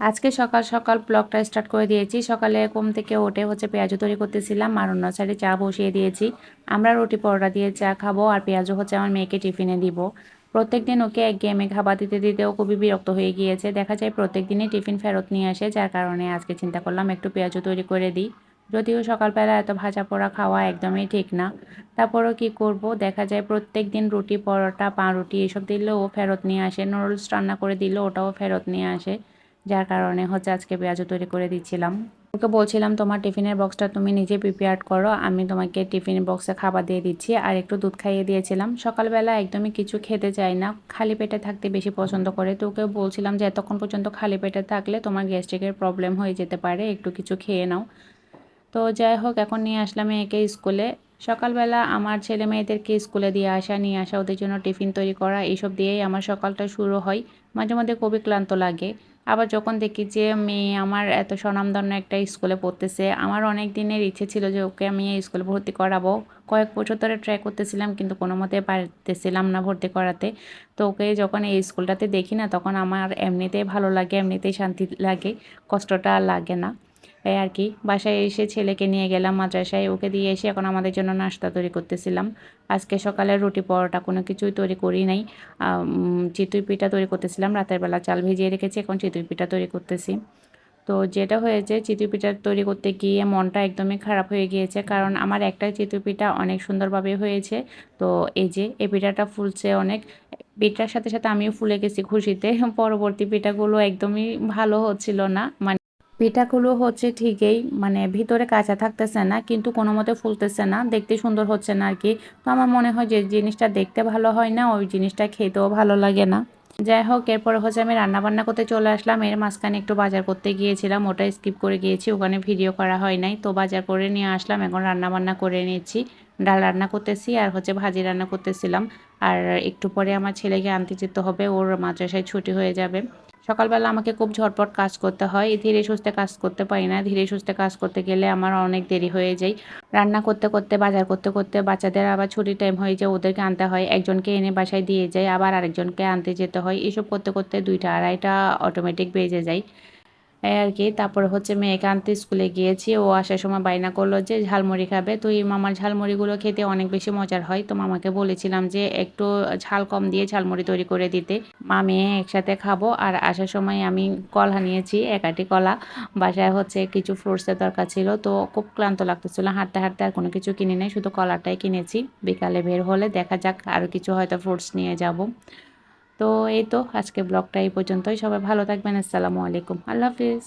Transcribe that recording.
আজকে সকাল সকাল ব্লগটা স্টার্ট করে দিয়েছি। সকালে ঘুম থেকে ওঠে হচ্ছে পেঁয়াজু তৈরি করতেছিলাম, আর অন্য সাইডে চা বসিয়ে দিয়েছি। আমরা রুটি পরোটা দিয়ে চা খাব, আর পেঁয়াজু হচ্ছে আমার মেয়েকে টিফিনে দিব। প্রত্যেক দিন ওকে এক গেমে খাবার দিতে দিতেও খুবই বিরক্ত হয়ে গিয়েছে। দেখা যায় প্রত্যেক দিনই টিফিন ফেরত নিয়ে আসে, যার কারণে আজকে চিন্তা করলাম একটু পেঁয়াজু তৈরি করে দিই। যদিও সকালবেলা এত ভাজা পোড়া খাওয়া একদমই ঠিক না। তারপরও কি করব? দেখা যায় প্রত্যেক দিন রুটি, পরোটা, পাউরুটি এসব দিলেও ফেরত নিয়ে আসে। নুডলস রান্না করে দিলেও ওটাও ফেরত নিয়ে আসে। যার কারণে হচ্ছে আজকে পেঁয়াজও তৈরি করে দিচ্ছিলাম। ওকে বলছিলাম, তোমার টিফিনের বক্সটা তুমি নিজে প্রিপেয়ার করো, আমি তোমাকে টিফিন বক্সে খাবার দিয়ে দিচ্ছি আর একটু দুধ খাইয়ে দিয়েছিলাম। সকালবেলা একদমই কিছু খেতে চাই না, খালি পেটে থাকতে বেশি পছন্দ করে। তো ওকে বলছিলাম যে, এতক্ষণ পর্যন্ত খালি পেটে থাকলে তোমার গ্যাস্ট্রিকের প্রবলেম হয়ে যেতে পারে, একটু কিছু খেয়ে নাও। তো যাই হোক, এখন নিয়ে আসলাম একে স্কুলে। সকালবেলা আমার ছেলে মেয়েদেরকে স্কুলে দিয়ে আসা, নিয়ে আসা, ওদের জন্য টিফিন তৈরি করা, এইসব দিয়েই আমার সকালটা শুরু হয়। মাঝে মধ্যে খুবই ক্লান্ত লাগে। আবার যখন দেখি যে মেয়ে আমার এত স্বনামধন্য একটা স্কুলে পড়তেছে, আমার অনেক দিনের ইচ্ছে ছিল যে ওকে আমি এই স্কুলে ভর্তি করাবো। কয়েক বছর ধরে ট্রাই করতেছিলাম কিন্তু কোনো মতে পারতেছিলাম না ভর্তি করাতে। তো ওকে যখন এই স্কুলটাতে দেখি না, তখন আমার এমনিতেই ভালো লাগে, এমনিতেই শান্তি লাগে, কষ্টটা লাগে না। আর কি। বাসায় এসে ছেলেকে নিয়ে গেলাম মাদ্রাসায়। ওকে দিয়ে এসে এখন আমাদের জন্য নাস্তা তৈরি করতেছিলাম। আজকে সকালে রুটি পরোটা কোনো কিছুই তৈরি করি নাই। চিতুই পিঠা তৈরি করতেছিলাম। রাতের বেলা চাল ভিজিয়ে রেখেছি, এখন চিতুই পিঠা তৈরি করতেছি। তো যেটা হয়েছে, চিতুই পিঠা তৈরি করতে গিয়ে মনটা একদমই খারাপ হয়ে গিয়েছে। কারণ আমার একটাই চিতুই পিঠা অনেক সুন্দরভাবে হয়েছে। তো এই যে, এই পিঠাটা ফুলছে অনেক। পিঠার সাথে সাথে আমিও ফুলে গেছি খুশিতে। পরবর্তী পিঠাগুলো একদমই ভালো হচ্ছিল না। মানে পিঠাগুলো হচ্ছে ঠিকই মানে ভিতরে কাঁচা থাকতেছে না, কিন্তু কোনো মতে ফুলতেছে না, দেখতে সুন্দর হচ্ছে না আর কি তো আমার মনে হয় যে জিনিসটা দেখতে ভালো হয় না, ওই জিনিসটা খেতেও ভালো লাগে না। যাই হোক, এরপরে হচ্ছে আমি রান্নাবান্না করতে চলে আসলাম। এর মাঝখানে একটু বাজার করতে গিয়েছিলাম, ওটা স্কিপ করে গিয়েছি, ওখানে ভিডিও করা হয় নাই। তো বাজার করে নিয়ে আসলাম, এখন রান্নাবান্না করে নিয়েছি ডাল রান্না করতেছি আর হচ্ছে ভাজি রান্না করতেছিলাম। আর একটু পরে আমার ছেলেকে আনতে যেতে হবে, ওর মাদ্রাসায় ছুটি হয়ে যাবে। সকালবেলা আমাকে খুব ঝটপট কাজ করতে হয়। ধীরে সুস্থে কাজ করতে পারি না। ধীরে সুস্থে কাজ করতে গেলে আমার অনেক দেরি হয়ে যায়। রান্না করতে করতে, বাজার করতে করতে বাচ্চাদের আবার ছুটির টাইম হয়ে যায়, ওদেরকে আনতে হয়। একজনকে এনে বাসায় দিয়ে যায়, আবার আরেকজনকে আনতে যেতে হয়। এসব করতে করতে দুইটা আড়াইটা অটোমেটিক বেজে যায়। আর কি তারপরে হচ্ছে মেয়েকে আনতে স্কুলে গিয়েছি। ও আসার সময় বাইনা করল যে, ঝালমুড়ি খাবে? তো এই মামার ঝালমুড়িগুলো খেতে অনেক বেশি মজার হয়। তো মামাকে বলেছিলাম যে, একটু ঝাল কম দিয়ে ঝালমুড়ি তৈরি করে দিতে। মা মেয়ে একসাথে খাব। আর আসার সময় আমি কলা নিয়েছি একাটি কলা। বাসায় হচ্ছে কিছু ফ্রুটসের দরকার ছিল, তো খুব ক্লান্ত লাগতেছিল। হাঁটতে হাঁটতে আর কোনো কিছু কিনে নেই, শুধু কলাটাই কিনেছি। বিকালে বের হলে দেখা যাক আরও কিছু হয়তো ফ্রুটস নিয়ে যাব। তো এই তো আজকে ব্লগটা এই পর্যন্তই। সবাই ভালো থাকবেন। আসসালামু আলাইকুম। আল্লাহ হাফিজ।